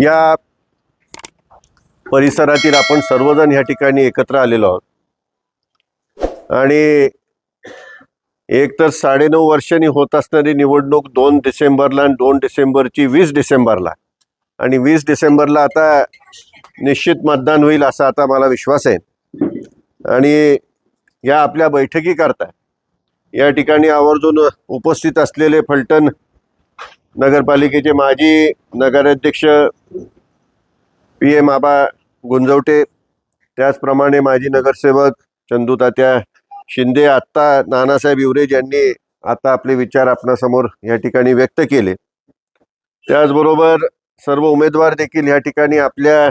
या परिसरातील आपण सर्वजण या ठिकाणी एकत्र आलेलो आहोत. आणि एक तर साडेनऊ वर्षांनी होत असणारी निवडणूक दोन डिसेंबरला आणि दोन डिसेंबरची वीस डिसेंबरला. आणि वीस डिसेंबरला आता निश्चित मतदान होईल असा आता मला विश्वास आहे. आणि या आपल्या बैठकीकरता या ठिकाणी आवर्जून उपस्थित असलेले फलटण नगरपालिकेचे माजी नगराध्यक्ष पी एम आबा गुंजवटे त्याचप्रमाणे माजी नगरसेवक चंदू तात्या शिंदे आत्ता नानासाहेब युवरेज यांनी आता आपले विचार आपणासमोर या ठिकाणी व्यक्त केले. त्याचबरोबर सर्व उमेदवार देखील या ठिकाणी आपल्या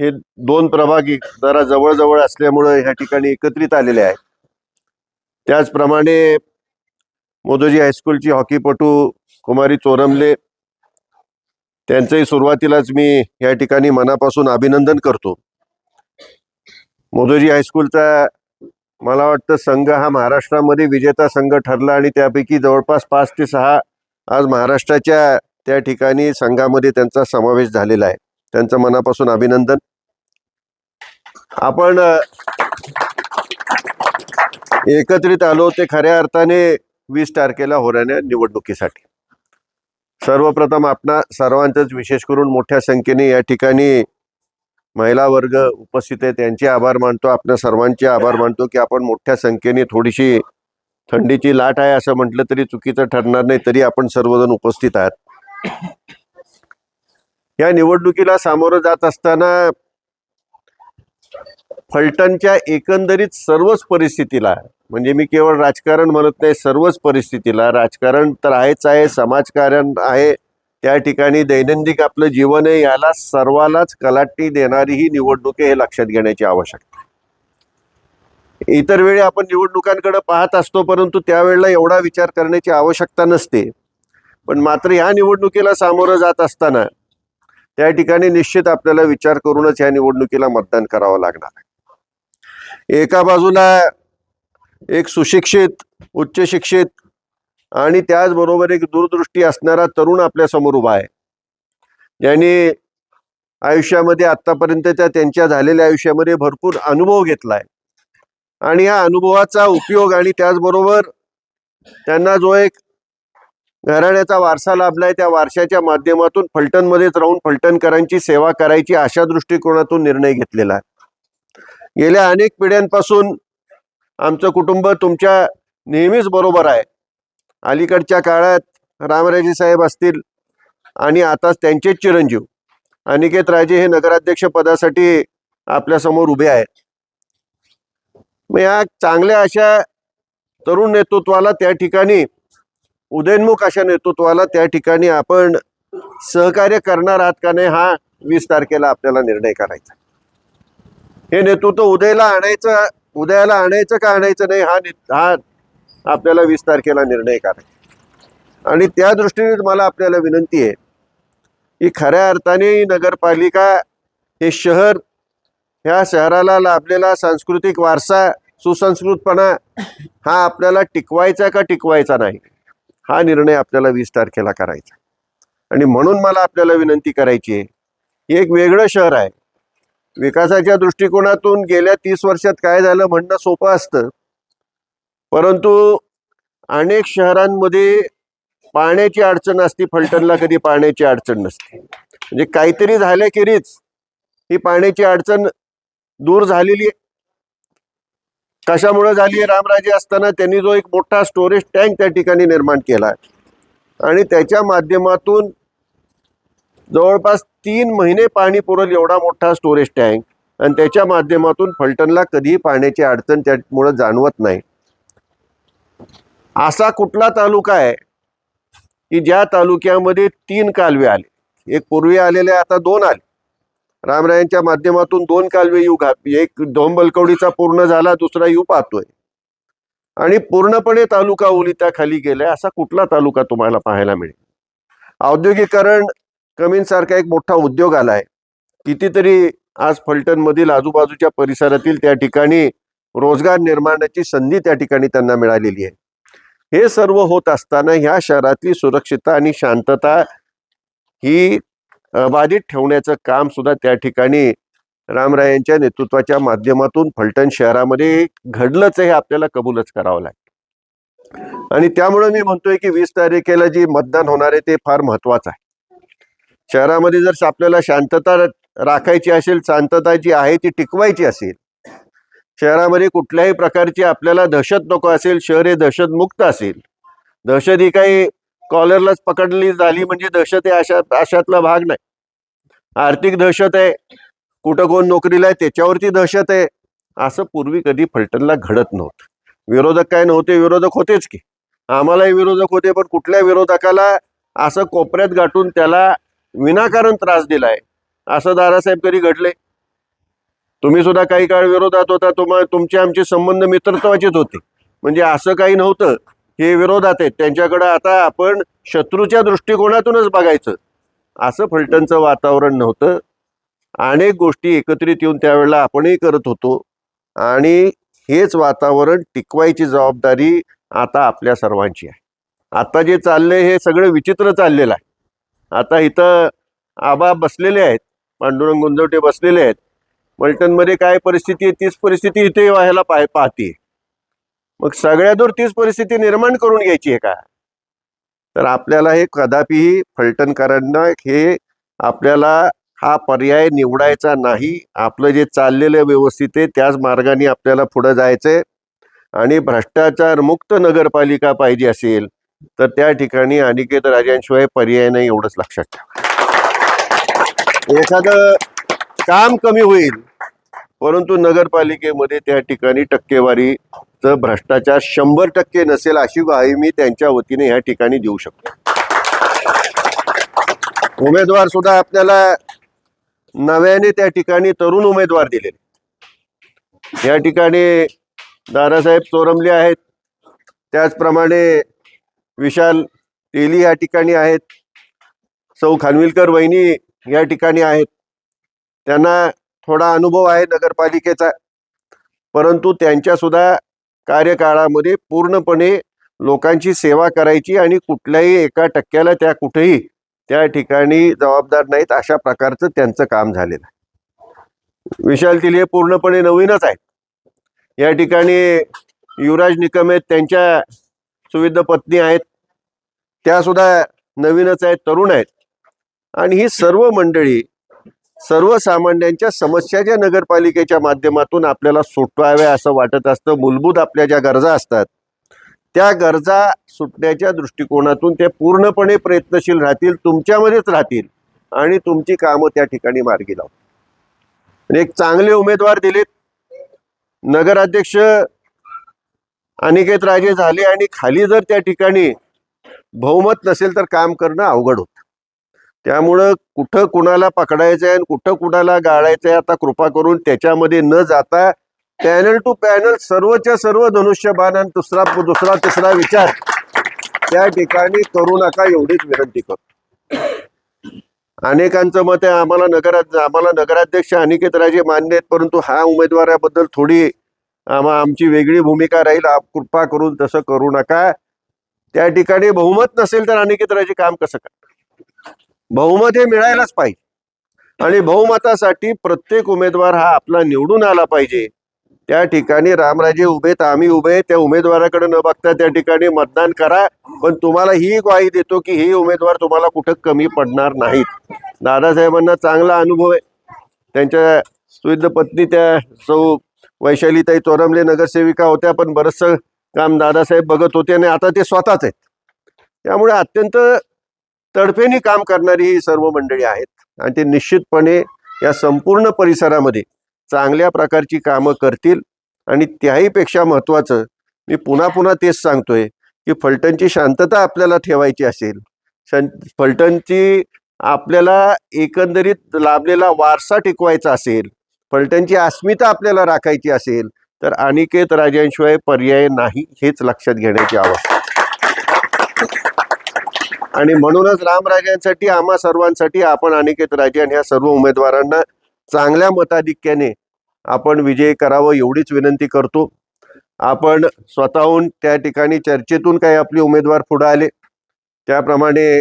हे दोन प्रभागी जरा जवळजवळ असल्यामुळं ह्या ठिकाणी एकत्रित आलेले आहेत. त्याचप्रमाणे मोदोजी हायस्कूलची हॉकीपटू कुमारी चोरमले त्यांचंही सुरुवातीलाच मी या ठिकाणी मनापासून अभिनंदन करतो. मोदोजी हायस्कूलचा मला वाटतं संघ हा महाराष्ट्रामध्ये विजेता संघ ठरला आणि त्यापैकी जवळपास पाच ते सहा आज महाराष्ट्राच्या त्या ठिकाणी संघामध्ये त्यांचा समावेश झालेला आहे. त्यांचं मनापासून अभिनंदन. आपण एकत्रित आलो ते खऱ्या अर्थाने वीस तारखेला होणाऱ्या निवडणुकीसाठी. सर्वप्रथम आपणा सर्वांचंच विशेष करून मोठ्या संख्येने या ठिकाणी महिला वर्ग उपस्थित आहे त्यांचे आभार मानतो. आपल्या सर्वांचे आभार मानतो की आपण मोठ्या संख्येने थोडीशी थंडीची लाट आहे असं म्हटलं तरी चुकीचं ठरणार नाही तरी आपण सर्वजण उपस्थित आहात. या निवडणुकीला सामोरं जात असताना फलटणच्या एकंदरीत सर्वच परिस्थितीला म्हणजे मी केवळ राजकारण म्हणत नाही सर्वच परिस्थितीला. राजकारण तर आहेच आहे समाजकारण आहे. त्या ठिकाणी दैनंदिन आपलं जीवन आहे याला सर्वालाच कलाटणी देणारी ही निवडणूक हे लक्षात घेण्याची आवश्यकता इतर वेळी आपण निवडणुकांकडे पाहत असतो परंतु त्यावेळेला एवढा विचार करण्याची आवश्यकता नसते. पण मात्र ह्या निवडणुकीला सामोरं जात असताना त्या ठिकाणी निश्चित आपल्याला विचार करूनच या निवडणुकीला मतदान करावं लागणार एका बाजूला एक सुशिक्षित उच्च शिक्षित आणि त्याचबरोबर एक दूरदृष्टी असणारा तरुण आपल्यासमोर उभा आहे. ज्यांनी आयुष्यामध्ये आतापर्यंतच्या त्यांच्या झालेल्या आयुष्यामध्ये भरपूर अनुभव घेतला आहे आणि या अनुभवाचा उपयोग आणि त्याचबरोबर त्यांना जो एक घराण्याचा वारसा लाभलाय त्या वारशाच्या माध्यमातून फलटणमध्येच राहून फलटणकरांची सेवा करायची अशा दृष्टिकोनातून निर्णय घेतलेला आहे. गेल्या अनेक पिढ्यांपासून आमचं कुटुंब तुमच्या नेहमीच बरोबर आहे. अलीकडच्या काळात रामराजे साहेब असतील आणि आता त्यांचेच चिरंजीव. अनिकेत राजे हे नगराध्यक्ष पदासाठी आपल्यासमोर उभे आहेत. मग या चांगल्या अशा तरुण नेतृत्वाला त्या ठिकाणी उदयनमुख अशा नेतृत्वाला त्या ठिकाणी आपण सहकार्य करणार आहात का नाही हा वीस तारखेला आपल्याला निर्णय करायचा हे नेतृत्व उदयला आणायचं उद्याला आणायचं का आणायचं नाही हा नि- हा आपल्याला वीस तारखेला निर्णय करायचा आणि त्या दृष्टीने मला आपल्याला विनंती आहे की खऱ्या अर्थाने नगरपालिका हे शहर ह्या शहराला लाभलेला सांस्कृतिक वारसा सुसंस्कृतपणा हा आपल्याला टिकवायचा का टिकवायचा नाही हा निर्णय आपल्याला वीस तारखेला करायचा. आणि म्हणून मला आपल्याला विनंती करायची आहे हे एक वेगळं शहर आहे विकासाच्या दृष्टिकोनातून गेल्या तीस वर्षात काय झालं म्हणणं सोपं असतं. परंतु अनेक शहरांमध्ये पाण्याची अडचण असते फलटणला कधी पाण्याची अडचण नसते. म्हणजे काहीतरी झाल्याखेरीज ही पाण्याची अडचण दूर झालेली आहे. कशामुळे झाली आहे? रामराजे असताना त्यांनी जो एक मोठा स्टोरेज टँक त्या ठिकाणी निर्माण केला आहे. आणि त्याच्या माध्यमातून जवळपास तीन महिने पाणी पुरल एवढा मोठा स्टोरेज टँक आणि त्याच्या माध्यमातून फलटणला कधीही पाण्याची अडचण त्यामुळं जाणवत नाही. असा कुठला तालुका आहे की ज्या तालुक्यामध्ये तीन कालवे आले? एक पूर्वी आलेले आता दोन आले. रामरायांच्या माध्यमातून दोन कालवे यू घा एक धोंबलकवडीचा पूर्ण झाला दुसरा यू पाहतोय. आणि पूर्णपणे तालुका ओलिताखाली गेलाय असा कुठला तालुका तुम्हाला पाहायला मिळेल? औद्योगिकरण कमींसारखा एक मोठा उद्योग आलाय. कितीतरी आज फलटणमधील आजूबाजूच्या परिसरातील त्या ठिकाणी रोजगार निर्माणाची संधी त्या ठिकाणी त्यांना मिळालेली आहे. हे सर्व होत असताना ह्या शहरातली सुरक्षितता आणि शांतता ही अबाधित ठेवण्याचं काम सुद्धा त्या ठिकाणी रामरायांच्या नेतृत्वाच्या माध्यमातून फलटण शहरामध्ये घडलंच हे आपल्याला कबूलच करावं लागेल. आणि त्यामुळे मी म्हणतोय की वीस तारखेला जी मतदान होणार आहे ते फार महत्वाचं आहे. शहरामध्ये जर आपल्याला शांतता राखायची असेल शांतता जी आहे ती टिकवायची असेल शहरामध्ये कुठल्याही प्रकारची आपल्याला दहशत नको असेल शहर हे दहशतमुक्त असेल दहशत ही काही कॉलरलाच पकडली झाली म्हणजे दहशत हे अशा अशातला भाग नाही. आर्थिक दहशत आहे कुठं कोण नोकरीला आहे त्याच्यावरती दहशत आहे असं पूर्वी कधी फलटणला घडत नव्हतं. विरोधक काय नव्हते विरोधक होतेच की. आम्हालाही विरोधक होते पण कुठल्या विरोधकाला असं कोपऱ्यात गाठून त्याला विनाकारण त्रास दिलाय. असं दारासाहेब कधी घडले. तुम्ही सुद्धा काही काळ विरोधात होता तुम्हा तुमचे आमचे संबंध मित्रत्वाचेच होते. म्हणजे असं काही नव्हतं. हे विरोधात आहेत. त्यांच्याकडं आता आपण शत्रूच्या दृष्टिकोनातूनच बघायचं. असं फलटणचं वातावरण नव्हतं. अनेक गोष्टी एकत्रित येऊन त्यावेळेला आपणही करत होतो. आणि हेच वातावरण टिकवायची जबाबदारी आता आपल्या सर्वांची आहे. आता जे चाललंय हे सगळं विचित्र चाललेलं आहे. आता इथं आबा बसलेले आहेत पांडुरंग गुंजवटे बसलेले आहेत. मल्टनमध्ये काय परिस्थिती आहे तीच परिस्थिती इथे व्हायला पाह पाहते. मग सगळ्या दूर तीच परिस्थिती निर्माण करून घ्यायची आहे का? तर आपल्याला हे कदापिही फलटणकरांना हे आपल्याला हा पर्याय निवडायचा नाही. आपलं जे चाललेलं व्यवस्थित आहे त्याच मार्गाने आपल्याला पुढं जायचंय. आणि भ्रष्टाचार मुक्त नगरपालिका पाहिजे असेल तर त्या ठिकाणी अनिकेत राजांशिवाय पर्याय नाही एवढंच लक्षात ठेवा. एखादं काम कमी होईल परंतु नगरपालिकेमध्ये त्या ठिकाणी टक्केवारीचं भ्रष्टाचार शंभर टक्के नसेल अशी ग्वाही मी त्यांच्या वतीने या ठिकाणी देऊ शकतो. उमेदवार सुद्धा आपल्याला नव्याने त्या ठिकाणी तरुण उमेदवार दिलेले. या ठिकाणी दादासाहेब चोरमले आहेत. त्याचप्रमाणे विशाल तेली या ठिकाणी आहेत. सौ खानविलकर वहिनी या ठिकाणी आहेत. त्यांना थोडा अनुभव आहे नगरपालिकेचा. परंतु त्यांच्यासुद्धा कार्यकाळामध्ये पूर्णपणे लोकांची सेवा करायची आणि कुठल्याही एका टक्क्याला त्या कुठेही त्या ठिकाणी जबाबदार नाहीत अशा प्रकारचं त्यांचं काम झालेलं आहे. विशाल तिले पूर्णपणे नवीनच आहेत. या ठिकाणी युवराज निकम आहेत त्यांच्या सुविध पत्नी आहेत. त्या सुद्धा नवीनच आहेत तरुण आहेत. आणि ही सर्व मंडळी सर्वसामान्यांच्या समस्या ज्या नगरपालिकेच्या माध्यमातून आपल्याला सुटवाव्या असं वाटत असतं मूलभूत आपल्या ज्या गरजा असतात त्या गरजा सुटण्याच्या दृष्टिकोनातून ते पूर्णपणे प्रयत्नशील राहतील तुमच्यामध्येच राहतील आणि तुमची कामं त्या ठिकाणी मार्गी लावतील. आणि एक चांगले उमेदवार दिलेत. नगराध्यक्ष अनिकेत राजे झाले आणि खाली जर त्या ठिकाणी बहुमत नसेल तर काम करणं अवघड होतं. त्यामुळं कुठं कुणाला पकडायचंय आणि कुठं कुणाला गाळायचंय आता कृपा करून त्याच्यामध्ये न जाता पॅनल टू पॅनल सर्वच्या सर्व धनुष्यबाण आणि दुसरा दुसरा तिसरा विचार त्या ठिकाणी करू नका एवढीच विनंती करतो. अनेकांचं मत आहे आम्हाला नगरा आम्हाला नगराध्यक्ष अनिकेत राजे मान्य आहेत परंतु हा उमेदवाराबद्दल थोडी आम्हा आमची वेगळी भूमिका राहील. कृपा करून तसं करू नका. त्या ठिकाणी बहुमत नसेल तर अनिकेत राजे काम कसं करणार? बहुमत हे मिळायलाच पाहिजे. आणि बहुमतासाठी प्रत्येक उमेदवार हा आपला निवडून आला पाहिजे. त्या ठिकाणी रामराजे उभे तर आम्ही उभे त्या उमेदवाराकडे न बघता त्या ठिकाणी मतदान करा. पण तुम्हाला ही ग्वाही देतो की हे उमेदवार तुम्हाला कुठं कमी पडणार नाहीत. दादासाहेबांना चांगला अनुभव आहे. त्यांच्या सुविध पत्नी त्या सौ वैशालीताई चोरमले नगरसेविका होत्या पण बरंचसं काम दादासाहेब बघत होते आणि आता ते स्वतःच आहेत. त्यामुळे अत्यंत तडफेने काम करणारी ही सर्व मंडळी आहेत. आणि ते निश्चितपणे या संपूर्ण परिसरामध्ये चांगल्या प्रकारची कामं करतील. आणि त्याहीपेक्षा महत्त्वाचं मी पुन्हा पुन्हा तेच सांगतोय की फलटणची शांतता आपल्याला ठेवायची असेल. शां फलटणची आपल्याला एकंदरीत लाभलेला वारसा टिकवायचा असेल फलटणची अस्मिता आपल्याला राखायची असेल तर अनिकेत राजांशिवाय पर्याय नाही हेच लक्षात घेण्याची आवश्यकता. आणि म्हणूनच रामराजांसाठी आम्हा सर्वांसाठी आपण अनिकेत राजे आणि ह्या सर्व उमेदवारांना चांगल्या मताधिक्याने आपण विजय करावं एवढीच विनंती करतो. आपण स्वतःहून त्या ठिकाणी चर्चेतून काही आपले उमेदवार पुढं आले. त्याप्रमाणे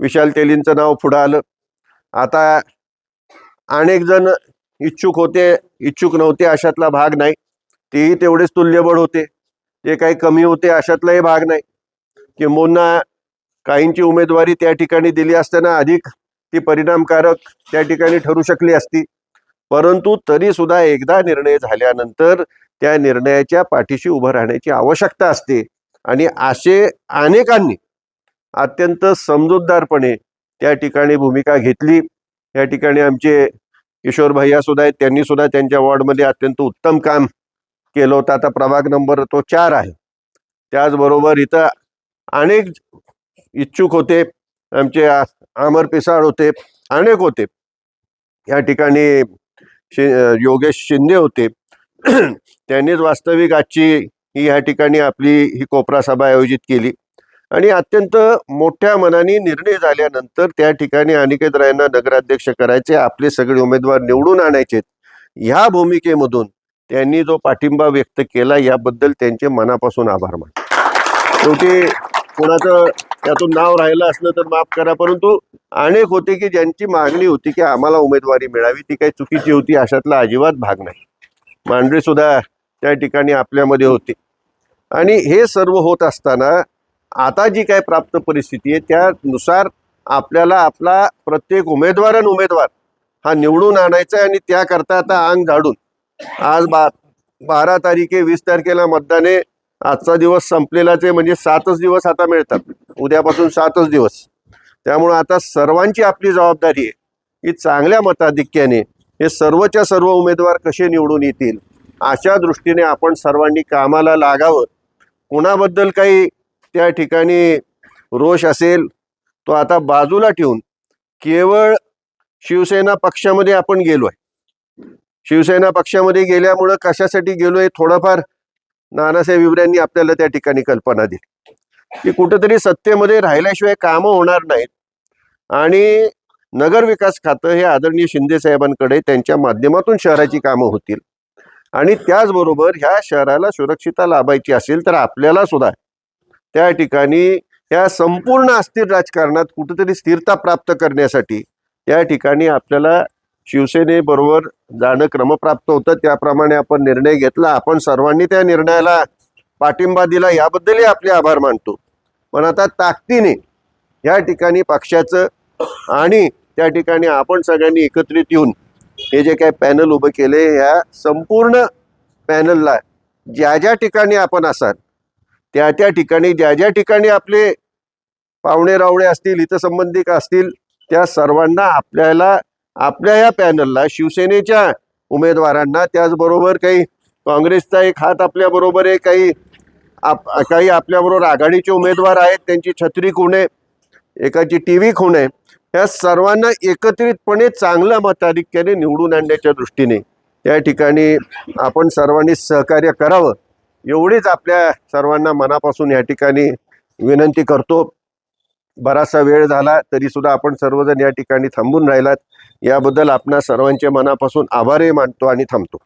विशाल तेलींचं नाव पुढं आलं. आता अनेक जण इच्छुक होते इच्छुक नव्हते अशातला भाग नाही. तेही तेवढेच तुल्यबळ होते. ते काही कमी होते अशातलाही भाग नाही. किंबहुना काहींची उमेदवारी त्या ठिकाणी दिली असताना अधिक ती परिणामकारक त्या ठिकाणी ठरू शकली असती. परंतु तरी सुद्धा एकदा निर्णय झाल्यानंतर त्या निर्णयाच्या पाठीशी उभं राहण्याची आवश्यकता असते. आणि असे अनेकांनी अत्यंत समजूतदारपणे त्या ठिकाणी भूमिका घेतली. या ठिकाणी आमचे किशोर भैया सुद्धा आहेत. त्यांनी सुद्धा त्यांच्या वॉर्डमध्ये अत्यंत उत्तम काम केलं होतं. आता प्रभाग नंबर तो चार आहे. त्याचबरोबर इथं अनेक इच्छुक होते. आमचे आमर अमर पिसाळ होते. अनेक होते. या ठिकाणी शि योगेश शिंदे होते. त्यांनीच वास्तविक आजची ही या ठिकाणी आपली ही कोपरा सभा आयोजित केली. आणि अत्यंत मोठ्या मनाने निर्णय झाल्यानंतर त्या ठिकाणी अनिकेत रायना नगराध्यक्ष करायचे आपले सगळे उमेदवार निवडून आणायचे. ह्या भूमिकेमधून त्यांनी जो पाठिंबा व्यक्त केला याबद्दल त्यांचे मनापासून आभार मान शेवटी कोणाचं त्यातून नाव राहिलं असलं तर माफ करा परंतु अनेक होते की ज्यांची मागणी होती की आम्हाला उमेदवारी मिळावी ती काही चुकीची होती अशातला अजिबात भाग नाही. मांडवी सुद्धा त्या ठिकाणी आपल्यामध्ये होती. आणि हे सर्व होत असताना आता जी काय प्राप्त परिस्थिती आहे त्यानुसार आपल्याला आपला प्रत्येक उमेदवार आणि उमेदवार हा निवडून आणायचा आहे आणि त्याकरता आता अंग झाडून. आज बा बारा तारीखे वीस तारखेला मतदाने आजचा दिवस संपलेलाच आहे म्हणजे सातच दिवस आता मिळतात. उद्यापासून सातच दिवस. त्यामुळं आता सर्वांची आपली जबाबदारी आहे की चांगल्या मताधिक्याने हे सर्वच्या सर्व उमेदवार कसे निवडून येतील अशा दृष्टीने आपण सर्वांनी कामाला लागावं. कुणाबद्दल काही त्या ठिकाणी रोष असेल तो आता बाजूला ठेवून केवळ शिवसेना पक्षामध्ये आपण गेलो आहे शिवसेना पक्षामध्ये गेल्यामुळं कशासाठी गेलो आहे थोडंफार नानासाहेब विवऱ्यांनी आपल्याला त्या ठिकाणी कल्पना दिली. की कुठंतरी सत्तेमध्ये राहिल्याशिवाय कामं होणार नाहीत आणि नगर विकास खातं हे आदरणीय शिंदे साहेबांकडे त्यांच्या माध्यमातून शहराची कामं होतील. आणि त्याचबरोबर ह्या शहराला सुरक्षिता लाभायची असेल तर आपल्याला सुद्धा त्या ठिकाणी या संपूर्ण अस्थिर राजकारणात कुठेतरी स्थिरता प्राप्त करण्यासाठी त्या ठिकाणी आपल्याला शिवसेनेबरोबर जाणं क्रमप्राप्त होतं. त्याप्रमाणे आपण निर्णय घेतला. आपण सर्वांनी त्या निर्णयाला पाठिंबा दिला. याबद्दलही आपले आभार मानतो. पण आता ताकदीने या ठिकाणी पक्षाचं आणि त्या ठिकाणी आपण सगळ्यांनी एकत्रित येऊन हे जे काही पॅनल उभं केले ह्या संपूर्ण पॅनलला ज्या ज्या ठिकाणी आपण असाल त्या त्या ठिकाणी ज्या ज्या ठिकाणी आपले पाहुणे रावळे असतील हितसंबंधिक असतील त्या सर्वांना आपल्याला आपल्या या पॅनलला शिवसेनेच्या उमेदवारांना त्याचबरोबर काही काँग्रेसचा एक हात आपल्याबरोबर आहे काही आप काही आपल्याबरोबर आघाडीचे उमेदवार आहेत त्यांची छत्री खूण आहे एकाची टी व्ही खूण आहे या सर्वांना एकत्रितपणे चांगल्या मताधिक्याने निवडून आणण्याच्या दृष्टीने त्या ठिकाणी आपण सर्वांनी सहकार्य करावं. एवढीच आपल्या सर्वांना मनापासून या ठिकाणी विनंती करतो. बराचसा वेळ झाला तरी सुद्धा आपण सर्वजण या ठिकाणी थांबून राहिलात. याबद्दल आपणा सर्वांच्या मनापासून आभारही मानतो आणि थांबतो.